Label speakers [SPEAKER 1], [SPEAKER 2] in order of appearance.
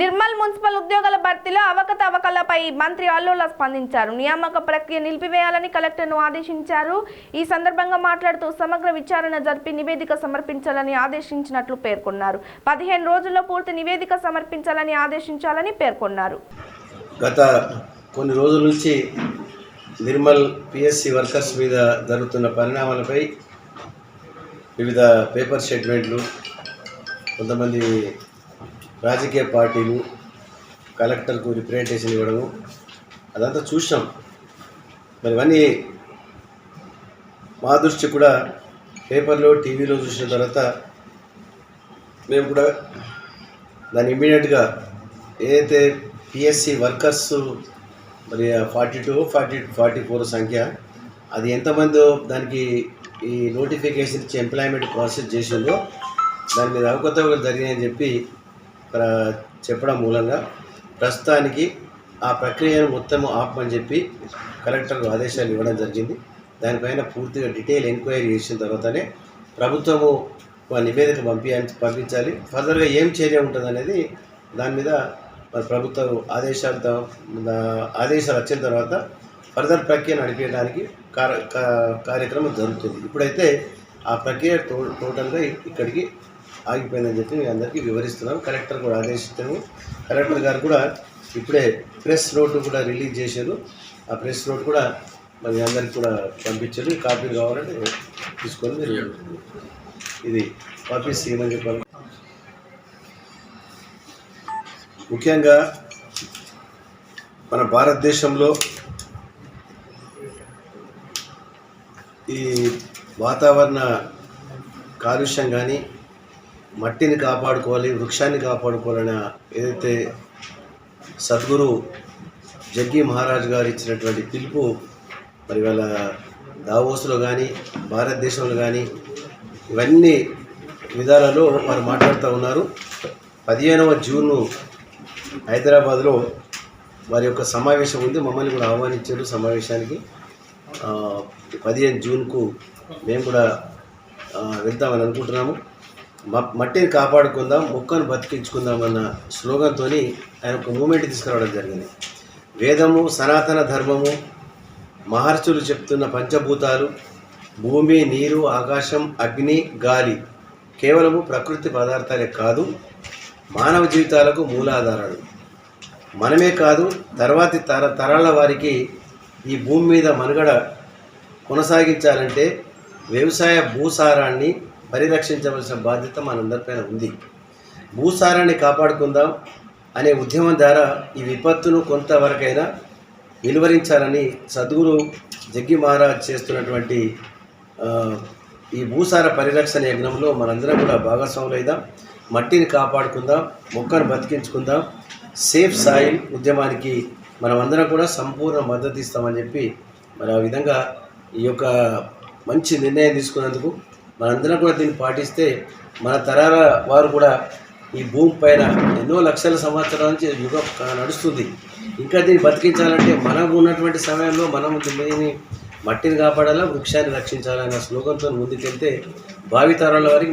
[SPEAKER 1] Nirmal municipal ఉద్యోగాల భర్తీలో అవకతవకలపై మంత్రి అల్లుల స్పందించారు. నియామక ప్రక్రియ నిలిపివేయాలని కలెక్టర్ను ఆదేశించారు. ఈ సందర్భంగా మాట్లాడుతూ సమగ్ర విచారణ జరిపి నివేదిక సమర్పించాలని ఆదేశించినట్లు పేర్కొన్నారు. పదిహేను రోజుల్లో పూర్తి నివేదిక సమర్పించాలని ఆదేశించాలని పేర్కొన్నారు.
[SPEAKER 2] గత కొన్ని రోజుల నుంచి నిర్మల్ పిఎస్సి వర్కర్స్ మీద జరుగుతున్న పరిణామాలపై వివిధ పేపర్ స్టేట్మెంట్లు కొంతమంది రాజకీయ పార్టీలు కలెక్టర్కు రిప్రజెంటేషన్ ఇవ్వడము అదంతా చూసాం మరి ఇవన్నీ మా దృష్టి కూడా పేపర్లో టీవీలో చూసిన తర్వాత మేము కూడా దాన్ని ఇమ్మీడియట్గా ఏదైతే పిఎస్సి వర్కర్స్ మరి forty two forty forty four సంఖ్య అది ఎంతమందో దానికి ఈ నోటిఫికేషన్ ఇచ్చి ఎంప్లాయ్మెంట్ ప్రాసెస్ చేసిందో దాని మీద అవకతవకలు జరిగాయని చెప్పి చెప్పడం మూలంగా ప్రస్తుతానికి ఆ ప్రక్రియను మొత్తం ఆపమని చెప్పి కలెక్టర్కు ఆదేశాలు ఇవ్వడం జరిగింది. దానిపైన పూర్తిగా డీటెయిల్ ఎంక్వైరీ చేసిన తర్వాతనే ప్రభుత్వము నివేదిక పంపి పంపించాలి. ఫర్దర్గా ఏం చర్య ఉంటుంది అనేది దాని మీద ప్రభుత్వం ప్రభుత్వ ఆదేశాలతో ఆదేశాలు వచ్చిన తర్వాత ఫర్దర్ ప్రక్రియ నడిపించడానికి కార్యక్రమం జరుగుతుంది. ఇప్పుడైతే ఆ ప్రక్రియ టో టోటల్గా ఇక్కడికి ఆగిపోయిందని చెప్పి అందరికీ వివరిస్తున్నాం. కలెక్టర్ కూడా ఆదేశిస్తాము కలెక్టర్ గారు కూడా ఇప్పుడే ప్రెస్ నోట్ కూడా రిలీజ్ చేశారు. ఆ ప్రెస్ నోట్ కూడా మరి అందరికి కూడా పంపించారు. కాపీ కాపీలు కావాలంటే తీసుకొని మీరు ఇది కాపీస్ ఇవ్వమని చెప్పాలి. ముఖ్యంగా మన భారతదేశంలో ఈ వాతావరణ కాలుష్యం కానీ మట్టిని కాపాడుకోవాలి వృక్షాన్ని కాపాడుకోవాలన్న ఏదైతే సద్గురు జగ్గి మహారాజ్ గారు ఇచ్చినటువంటి పిలుపు మరి వాళ్ళ దావోస్లో కానీ భారతదేశంలో కానీ ఇవన్నీ విధాలలో వారు మాట్లాడుతూ ఉన్నారు. పదిహేనవ జూను హైదరాబాద్లో వారి యొక్క సమావేశం ఉంది. మమ్మల్ని కూడా ఆహ్వానించారు సమావేశానికి. పదిహేను జూన్కు మేము కూడా వెళ్తామని అనుకుంటున్నాము. మట్టిని కాపాడుకుందాం మొక్కను బతికించుకుందాం అన్న స్లోగన్తో ఆయన ఒక మూమెంట్ తీసుకురావడం జరిగింది. వేదము సనాతన ధర్మము మహర్షులు చెప్తున్న పంచభూతాలు భూమి నీరు ఆకాశం అగ్ని గాలి కేవలము ప్రకృతి పదార్థాలే కాదు మానవ జీవితాలకు మూలాధారాలు. మనమే కాదు తర్వాతి తర తరాల వారికి ఈ భూమి మీద మనుగడ కొనసాగించాలంటే వ్యవసాయ భూసారాన్ని పరిరక్షించవలసిన బాధ్యత మనందరిపైన ఉంది. భూసారాన్ని కాపాడుకుందాం అనే ఉద్యమం ద్వారా ఈ విపత్తును కొంతవరకైనా నిలువరించాలని సద్గురు జగ్గి మహారాజ్ చేస్తున్నటువంటి ఈ భూసార పరిరక్షణ యజ్ఞంలో మనందరం కూడా భాగస్వాములైదాం మట్టిని కాపాడుకుందాం మొక్కను బతికించుకుందాం. సేఫ్ సాయిల్ ఉద్యమానికి మనమందరం కూడా సంపూర్ణ మద్దతు ఇస్తామని చెప్పి మరి ఆ విధంగా ఈ యొక్క మంచి నిర్ణయం తీసుకున్నందుకు మనందరం కూడా దీన్ని పాటిస్తే మన తరాల వారు కూడా ఈ భూమి పైన ఎన్నో లక్షల సంవత్సరాల నుంచి యుగం నడుస్తుంది. ఇంకా దీన్ని బతికించాలంటే మనం ఉన్నటువంటి సమయంలో మనం దీన్ని మట్టిని కాపాడాలా వృక్షాన్ని రక్షించాలన్న స్లోగన్తో ముందుకెళ్తే భావితరాల వారికి